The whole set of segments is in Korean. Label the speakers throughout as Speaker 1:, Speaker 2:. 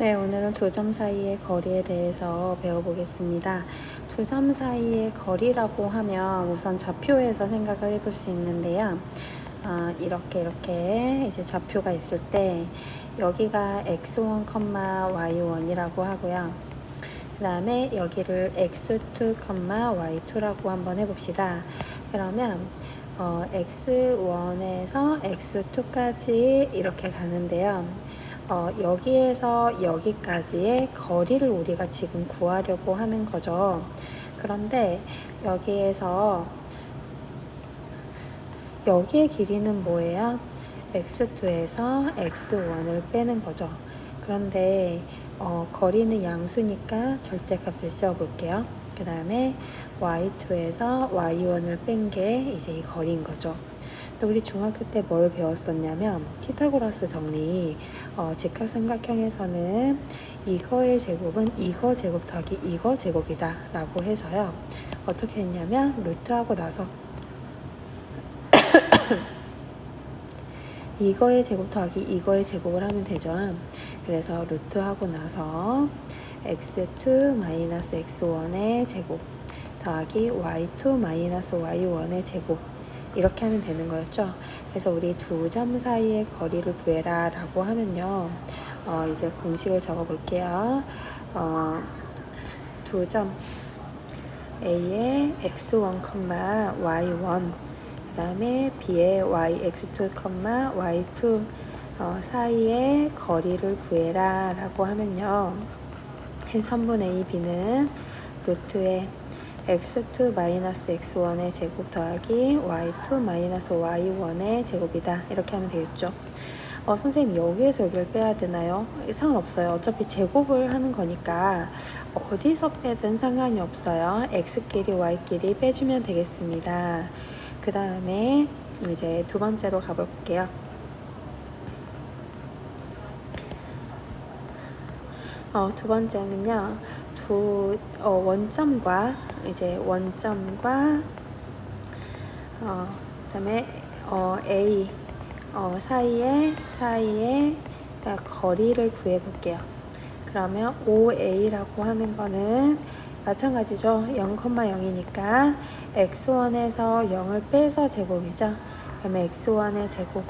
Speaker 1: 네, 오늘은 두 점 사이의 거리에 대해서 배워보겠습니다. 두 점 사이의 거리라고 하면 우선 좌표에서 생각을 해볼 수 있는데요. 아, 이렇게 이렇게 이제 좌표가 있을 때 여기가 x1, y1이라고 하고요. 그 다음에 여기를 x2, y2라고 한번 해봅시다. 그러면 어, x1에서 x2까지 이렇게 가는데요. 어, 여기에서 여기까지의 거리를 우리가 지금 구하려고 하는 거죠. 그런데 여기에서 여기의 길이는 뭐예요? x2에서 x1을 빼는 거죠. 그런데 어, 거리는 양수니까 절대값을 지어볼게요. 그 다음에 y2에서 y1을 뺀 게 이제 이 거리인 거죠. 또 우리 중학교 때 뭘 배웠었냐면 피타고라스 정리 어, 직각삼각형에서는 이거의 제곱은 이거 제곱 더하기 이거 제곱이다 라고 해서요. 어떻게 했냐면 루트하고 나서 이거의 제곱 더하기 이거의 제곱을 하면 되죠. 그래서 루트하고 나서 x2 마이너스 x1의 제곱 더하기 y2 마이너스 y1의 제곱 이렇게 하면 되는 거였죠. 그래서 우리 두 점 사이의 거리를 구해라 라고 하면요. 어, 이제 공식을 적어 볼게요. 어, 두 점 A의 x1, y1 그 다음에 B의 yx2, y2 어, 사이의 거리를 구해라 라고 하면요. 해선분 A, B는 루트의 x2 마이너스 x1의 제곱 더하기 y2 마이너스 y1의 제곱이다. 이렇게 하면 되겠죠. 어, 선생님 여기에서 여기를 빼야 되나요? 상관없어요. 어차피 제곱을 하는 거니까 어디서 빼든 상관이 없어요. x끼리 y끼리 빼주면 되겠습니다. 그 다음에 이제 두 번째로 가볼게요. 어, 두 번째는요. 두 어, 원점과 이제 원점과 어, 그다음에 어, A 어, 사이에 사이에 거리를 구해 볼게요. 그러면 OA라고 하는 거는 마찬가지죠. 0,0이니까 x1에서 0을 빼서 제곱이죠. 그러면 x1의 제곱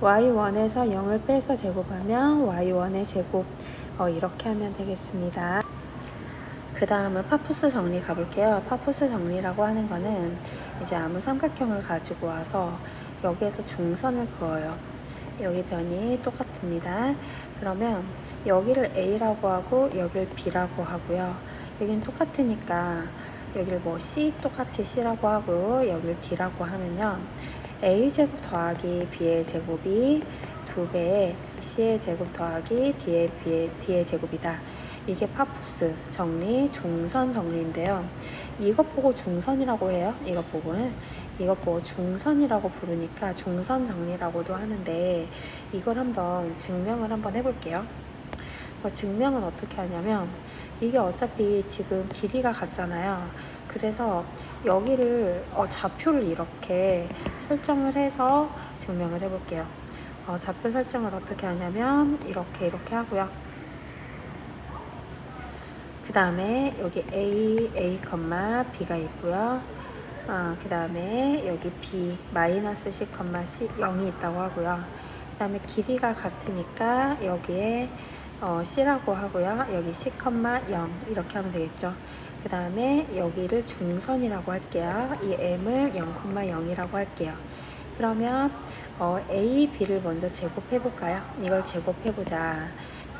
Speaker 1: y1에서 0을 빼서 제곱하면 y1의 제곱 어, 이렇게 하면 되겠습니다. 그 다음은 파푸스 정리 가볼게요. 파푸스 정리라고 하는 거는 이제 아무 삼각형을 가지고 와서 여기에서 중선을 그어요. 여기 변이 똑같습니다. 그러면 여기를 A라고 하고 여기를 B라고 하고요. 여기는 똑같으니까 여기를 뭐 C 똑같이 C라고 하고 여기를 D라고 하면요. A제곱 더하기 B의 제곱이 2배의 C의 제곱 더하기 D의, B의, D의 제곱이다. 이게 파푸스 정리, 중선 정리인데요. 이것 보고 중선이라고 해요. 이것 보고 이것 보고 중선이라고 부르니까 중선 정리라고도 하는데 이걸 한번 증명을 한번 해볼게요. 뭐 증명은 어떻게 하냐면 이게 어차피 지금 길이가 같잖아요. 그래서 여기를 어, 좌표를 이렇게 설정을 해서 증명을 해볼게요. 어, 좌표 설정을 어떻게 하냐면 이렇게 이렇게 하고요. 그 다음에 여기 A, A, B가 있고요. 어, 그 다음에 여기 B, 마이너스 C, C 0이 있다고 하고요. 그 다음에 길이가 같으니까 여기에 어, C라고 하고요. 여기 C, 0 이렇게 하면 되겠죠. 그 다음에 여기를 중선이라고 할게요. 이 M을 0,0이라고 할게요. 그러면 어, A, B를 먼저 제곱해 볼까요? 이걸 제곱해 보자.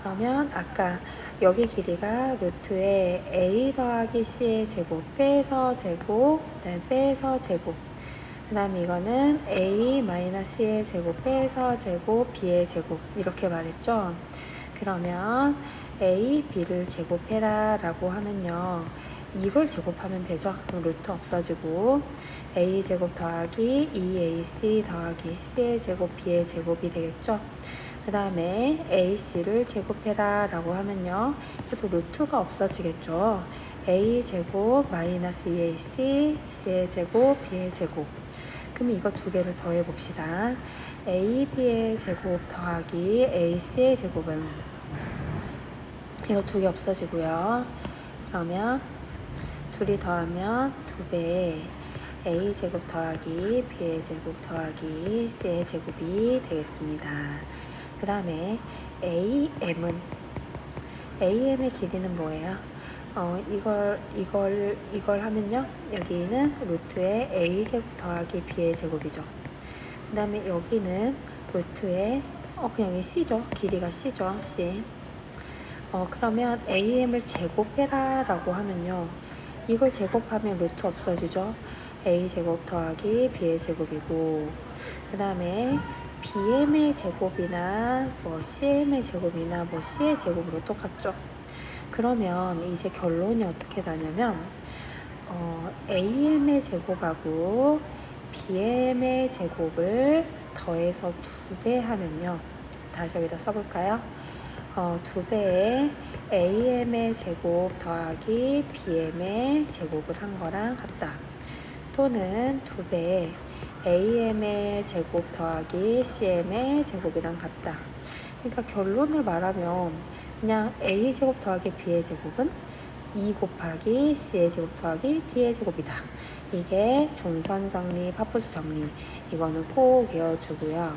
Speaker 1: 그러면 아까 여기 길이가 루트에 a 더하기 c의 제곱 빼서 제곱 그다음에 빼서 제곱. 그 다음에 이거는 a 마이너스의 제곱 빼서 제곱 b의 제곱. 이렇게 말했죠? 그러면 a b를 제곱해라 라고 하면요. 이걸 제곱하면 되죠? 그럼 루트 없어지고 a 제곱 더하기 2ac 더하기 c의 제곱 b의 제곱이 되겠죠 그 다음에 AC를 제곱해라 라고 하면요. 또 루트가 없어지겠죠. A 제곱 마이너스 2AC, C의 제곱, B의 제곱. 그럼 이거 두 개를 더해 봅시다. A, B의 제곱 더하기 AC의 제곱은 이거 두 개 없어지고요. 그러면 둘이 더하면 두 배. A 제곱 더하기 b의 제곱 더하기 c의 제곱이 되겠습니다. 그 다음에 am은 am의 길이는 뭐예요? 어 이걸 이걸 이걸 하면요 여기는 루트의 a 제곱 더하기 b의 제곱이죠. 그 다음에 여기는 루트의 어 그냥 이 c죠 길이가 c죠 c. 어 그러면 am을 제곱해라 라고 하면요 이걸 제곱하면 루트 없어지죠. A 제곱 더하기 b의 제곱이고 그 다음에 bm의 제곱이나 뭐 cm의 제곱이나 뭐 c의 제곱으로 똑같죠. 그러면 이제 결론이 어떻게 나냐면 어, am의 제곱하고 bm의 제곱을 더해서 두 배 하면요. 다시 여기다 써볼까요? 어, 두 배의 am의 제곱 더하기 bm의 제곱을 한 거랑 같다. 또는 두 배의 am의 제곱 더하기 cm의 제곱이랑 같다. 그러니까 결론을 말하면 그냥 a 제곱 더하기 b의 제곱은 2 곱하기 c의 제곱 더하기 d의 제곱이다. 이게 중선 정리, 파푸스 정리. 이거는 꼭 외워주고요.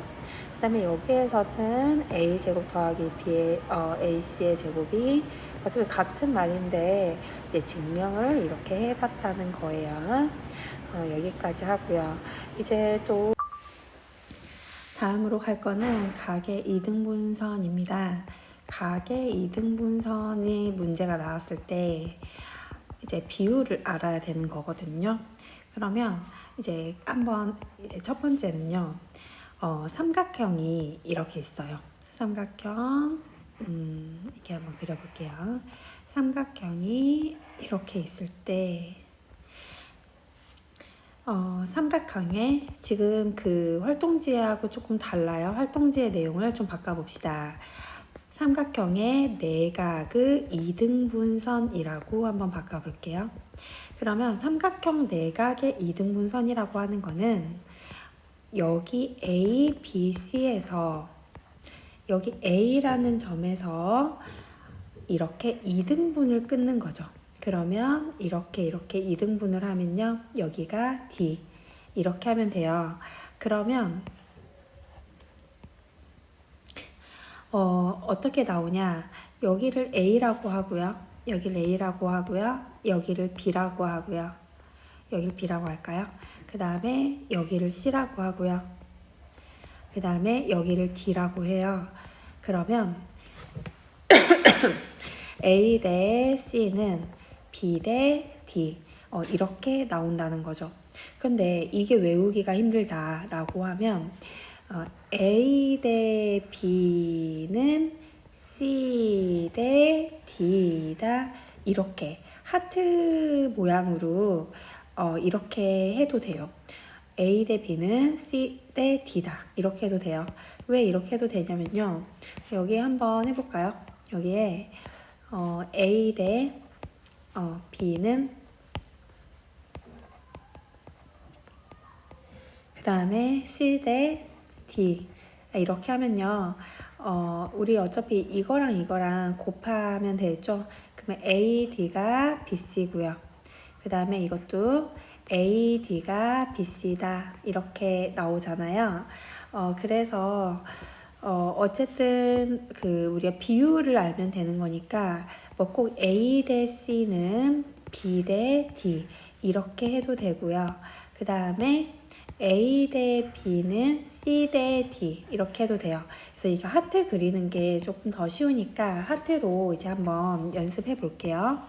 Speaker 1: 그 다음에 여기에서는 a 제곱 더하기 b의 어, ac의 제곱이 어차피 같은 말인데 이제 증명을 이렇게 해봤다는 거예요. 어, 여기까지 하고요. 이제 또 다음으로 갈 거는 가계 이등분선입니다. 가계 이등분선이 문제가 나왔을 때 이제 비율을 알아야 되는 거거든요. 그러면 이제 한번 이제 첫 번째는요. 어, 삼각형이 이렇게 있어요. 삼각형 음, 이렇게 한번 그려볼게요. 삼각형이 이렇게 있을 때 어, 삼각형에 지금 그 활동지하고 조금 달라요. 활동지의 내용을 좀 바꿔봅시다. 삼각형의 내각의 이등분선이라고 한번 바꿔볼게요. 그러면 삼각형 내각의 이등분선이라고 하는 거는 여기 A, B, C에서 여기 A라는 점에서 이렇게 이등분을 끊는 거죠. 그러면 이렇게 이렇게 이등분을 하면요. 여기가 D. 이렇게 하면 돼요. 그러면 어, 어떻게 나오냐? 여기를 A라고 하고요. 여기를 A라고 하고요. 여기를 B라고 하고요. 여기를 B라고 할까요? 그 다음에 여기를 C라고 하고요. 그 다음에 여기를 D라고 해요. 그러면 A 대 C는 B 대 D 어, 이렇게 나온다는 거죠. 그런데 이게 외우기가 힘들다라고 하면 어, A 대 B는 C 대 D다 이렇게 하트 모양으로 어, 이렇게 해도 돼요. A 대 B는 C 대 D다 이렇게 해도 돼요. 왜 이렇게 해도 되냐면요. 여기 한번 해볼까요? 여기에 어, A 대 어, B는 그 다음에 C 대 D 이렇게 하면요. 어, 우리 어차피 이거랑 이거랑 곱하면 되죠. 그러면 A, D가 BC고요. 그 다음에 이것도 A, D가 BC다 이렇게 나오잖아요. 어, 그래서 어, 어쨌든 그 우리가 비율을 알면 되는 거니까 뭐꼭 A 대 C는 B 대 D 이렇게 해도 되고요. 그 다음에 A 대 B는 C 대 D 이렇게 해도 돼요. 그래서 이거 하트 그리는 게 조금 더 쉬우니까 하트로 이제 한번 연습해 볼게요.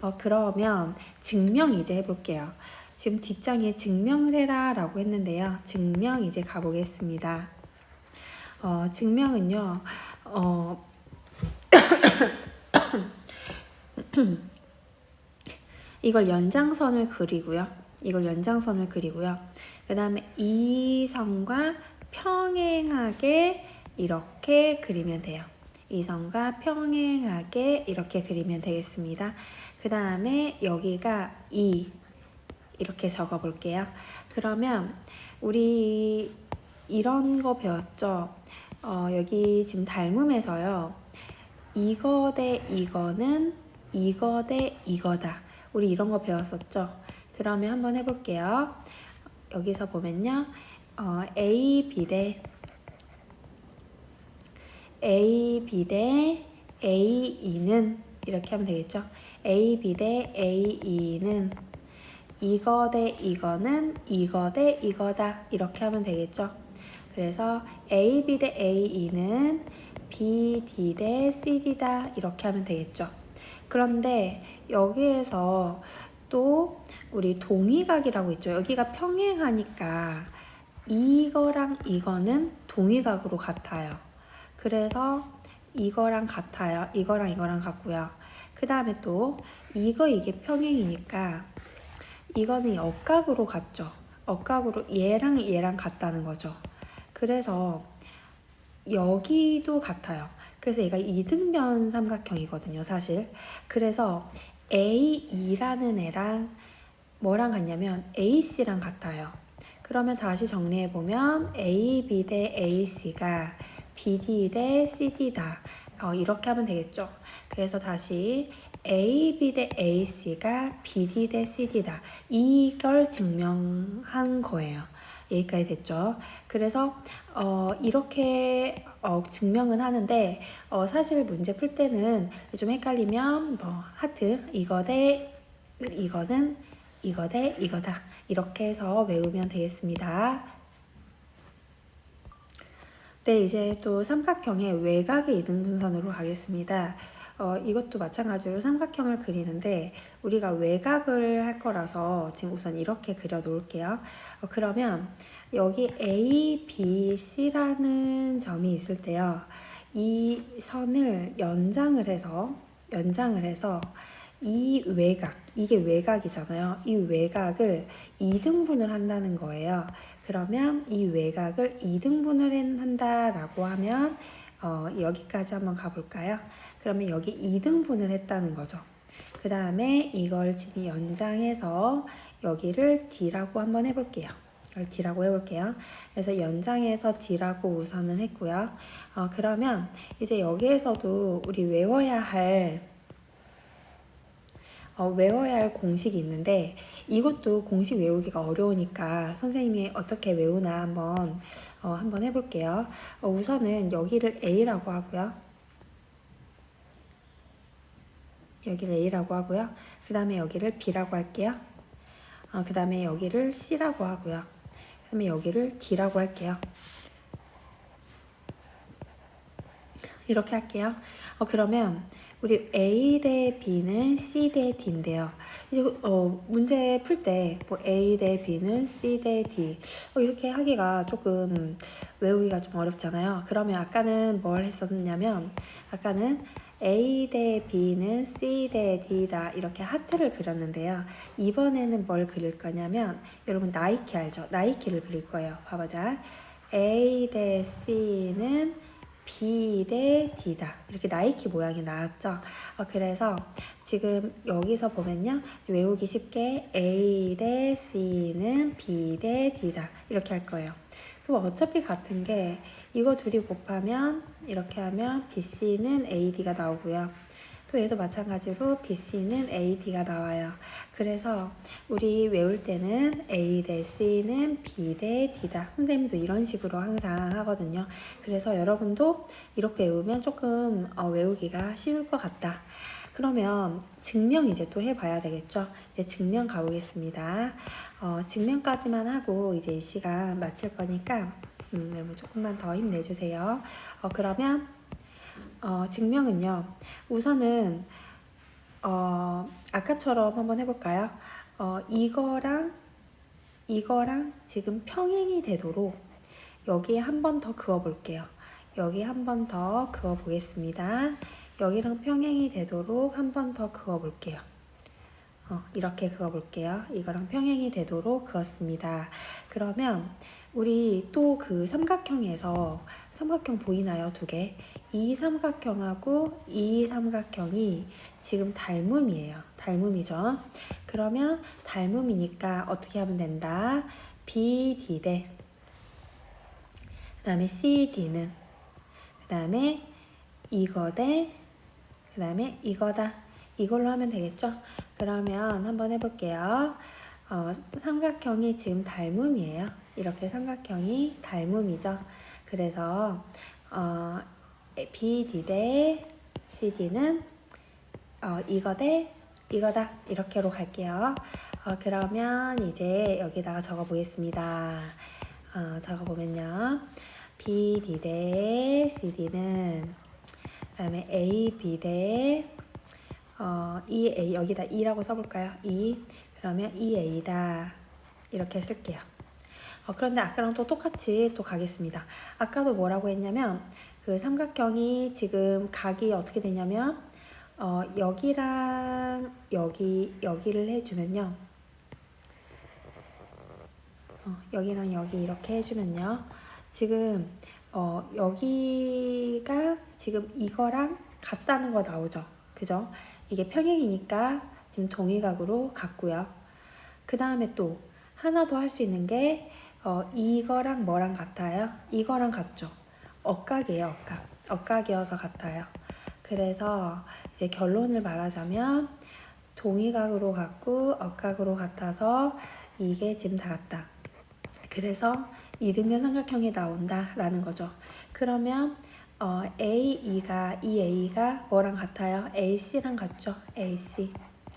Speaker 1: 어, 그러면 증명 이제 해 볼게요. 지금 뒷장에 증명을 해라 라고 했는데요. 증명 이제 가보겠습니다. 어, 증명은요, 어, 이걸 연장선을 그리고요. 이걸 연장선을 그리고요. 그 다음에 이 선과 평행하게 이렇게 그리면 돼요. 이 선과 평행하게 이렇게 그리면 되겠습니다. 그 다음에 여기가 2 이렇게 적어 볼게요. 그러면 우리 이런 거 배웠죠? 어, 여기 지금 닮음에서요. 이거 대 이거는 이거 대 이거다. 우리 이런 거 배웠었죠? 그러면 한번 해볼게요. 여기서 보면요. 어, A, B 대 A, B 대 A, E는 이렇게 하면 되겠죠? A, B 대 A, E는 이거 대 이거는 이거 대 이거다. 이렇게 하면 되겠죠? 그래서 A, B 대 A, E는 B, D 대 C, D다. 이렇게 하면 되겠죠? 그런데 여기에서 또 우리 동의각이라고 있죠. 여기가 평행하니까 이거랑 이거는 동의각으로 같아요. 그래서 이거랑 같아요. 이거랑 이거랑 같고요. 그 다음에 또 이거 이게 평행이니까 이거는 역각으로 같죠. 억각으로 얘랑 얘랑 같다는 거죠. 그래서 여기도 같아요. 그래서 얘가 이등변 삼각형이거든요, 사실. 그래서 A2라는 애랑 뭐랑 같냐면 AC랑 같아요. 그러면 다시 정리해 보면 AB 대 AC가 BD 대 CD다. 어, 이렇게 하면 되겠죠. 그래서 다시 AB 대 AC가 BD 대 CD다. 이걸 증명한 거예요. 여기까지 됐죠. 그래서 어, 이렇게 어, 증명은 하는데 어, 사실 문제 풀 때는 좀 헷갈리면 뭐 하트 이거 대 이거는 이거 대 이거다 이렇게 해서 외우면 되겠습니다. 네, 이제 또 삼각형의 외곽의 이등분선으로 가겠습니다. 어, 이것도 마찬가지로 삼각형을 그리는데 우리가 외곽을 할 거라서 지금 우선 이렇게 그려 놓을게요. 어, 그러면 여기 A, B, C라는 점이 있을 때요. 이 선을 연장을 해서 연장을 해서 이 외곽, 이게 외곽이잖아요. 이 외곽을 2등분을 한다는 거예요. 그러면 이 외곽을 2등분을 한다라고 하면 어, 여기까지 한번 가볼까요? 그러면 여기 2등분을 했다는 거죠. 그 다음에 이걸 지금 연장해서 여기를 D라고 한번 해볼게요. 이걸 D라고 해볼게요. 그래서 연장해서 D라고 우선은 했고요. 어, 그러면 이제 여기에서도 우리 외워야 할 어, 외워야 할 공식이 있는데 이것도 공식 외우기가 어려우니까 선생님이 어떻게 외우나 한번 어, 한번 해볼게요. 어, 우선은 여기를 A라고 하고요. 여기를 A라고 하고요. 그 다음에 여기를 B라고 할게요. 어, 그 다음에 여기를 C라고 하고요. 그 다음에 여기를 D라고 할게요. 이렇게 할게요. 어, 그러면 우리 A 대 B는 C 대 D인데요. 이제 어, 문제 풀 때 뭐 A 대 B는 C 대 D 어, 이렇게 하기가 조금 외우기가 좀 어렵잖아요. 그러면 아까는 뭘 했었냐면 아까는 A 대 B는 C 대 D다 이렇게 하트를 그렸는데요. 이번에는 뭘 그릴 거냐면 여러분 나이키 알죠? 나이키를 그릴 거예요. 봐보자. A 대 C는 B 대 D다. 이렇게 나이키 모양이 나왔죠. 어, 그래서 지금 여기서 보면요. 외우기 쉽게 A 대 C는 B 대 D다. 이렇게 할 거예요. 그럼 어차피 같은 게 이거 둘이 곱하면 이렇게 하면 BC는 AD가 나오고요. 또 얘도 마찬가지로 BC는 AD가 나와요. 그래서 우리 외울 때는 A 대 C는 B 대 D다. 선생님도 이런 식으로 항상 하거든요. 그래서 여러분도 이렇게 외우면 조금 어, 외우기가 쉬울 것 같다. 그러면 증명 이제 또 해봐야 되겠죠? 이제 증명 가보겠습니다. 어, 증명까지만 하고 이제 이 시간 마칠 거니까 음, 여러분 조금만 더 힘내주세요. 어, 그러면 어, 증명은요. 우선은 어, 아까처럼 한번 해볼까요? 어, 이거랑 이거랑 지금 평행이 되도록 여기에 한 번 더 그어 볼게요. 여기 한 번 더 그어 보겠습니다. 여기랑 평행이 되도록 한 번 더 그어 볼게요. 어, 이렇게 그어 볼게요. 이거랑 평행이 되도록 그었습니다. 그러면 우리 또 그 삼각형에서 삼각형 보이나요? 두 개. 이 삼각형하고 이 삼각형이 지금 닮음이에요. 닮음이죠. 그러면 닮음이니까 어떻게 하면 된다? BD 대, 그 다음에 CD는, 그 다음에 이거 대 그 다음에 이거다. 이걸로 하면 되겠죠? 그러면 한번 해볼게요. 어, 삼각형이 지금 닮음이에요. 이렇게 삼각형이 닮음이죠. 그래서 어, BD 대 CD는 어, 이거 대 이거다. 이렇게로 갈게요. 어, 그러면 이제 여기다가 적어 보겠습니다. 어, 적어 보면요. BD 대 CD는 그다음에 AB 대 어, EA 여기다 2라고 써볼까요? 2 그러면 EA다 이렇게 쓸게요. 어, 그런데 아까랑 또 똑같이 또 가겠습니다. 아까도 뭐라고 했냐면 그 삼각형이 지금 각이 어떻게 되냐면 어, 여기랑 여기 여기를 해주면요. 어, 여기랑 여기 이렇게 해주면요. 지금 어, 여기가 지금 이거랑 같다는 거 나오죠. 그죠? 이게 평행이니까 지금 동의각으로 같고요. 그 다음에 또 하나 더 할 수 있는 게 어, 이거랑 뭐랑 같아요? 이거랑 같죠. 억각이에요, 억각. 억각이어서 같아요. 그래서 이제 결론을 말하자면 동의각으로 같고 억각으로 같아서 이게 지금 다 같다. 그래서 이등변 삼각형이 나온다라는 거죠. 그러면 어, AE가 EA가 뭐랑 같아요? AC랑 같죠? AC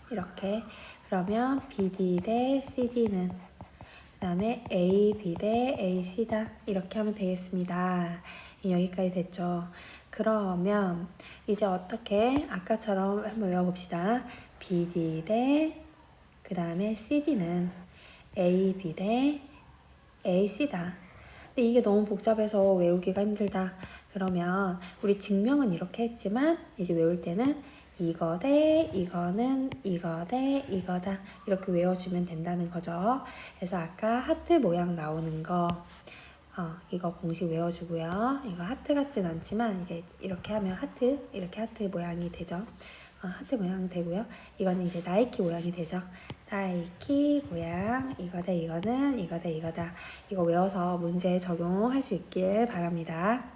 Speaker 1: 이렇게 그러면 BD 대 CD는 그 다음에 AB 대 AC다 이렇게 하면 되겠습니다. 여기까지 됐죠? 그러면 이제 어떻게 아까처럼 한번 외워봅시다. BD 대 그 다음에 CD는 AB 대 AC다. 근데 이게 너무 복잡해서 외우기가 힘들다. 그러면 우리 증명은 이렇게 했지만 이제 외울 때는 이거 대 이거는 이거 대 이거다 이렇게 외워주면 된다는 거죠. 그래서 아까 하트 모양 나오는 거 어, 이거 공식 외워주고요. 이거 하트 같진 않지만 이게 이렇게 하면 하트 이렇게 하트 모양이 되죠. 어, 하트 모양이 되고요. 이거는 이제 나이키 모양이 되죠. 나이키 모양 이거 대 이거는 이거 대 이거다. 이거 외워서 문제에 적용할 수 있길 바랍니다.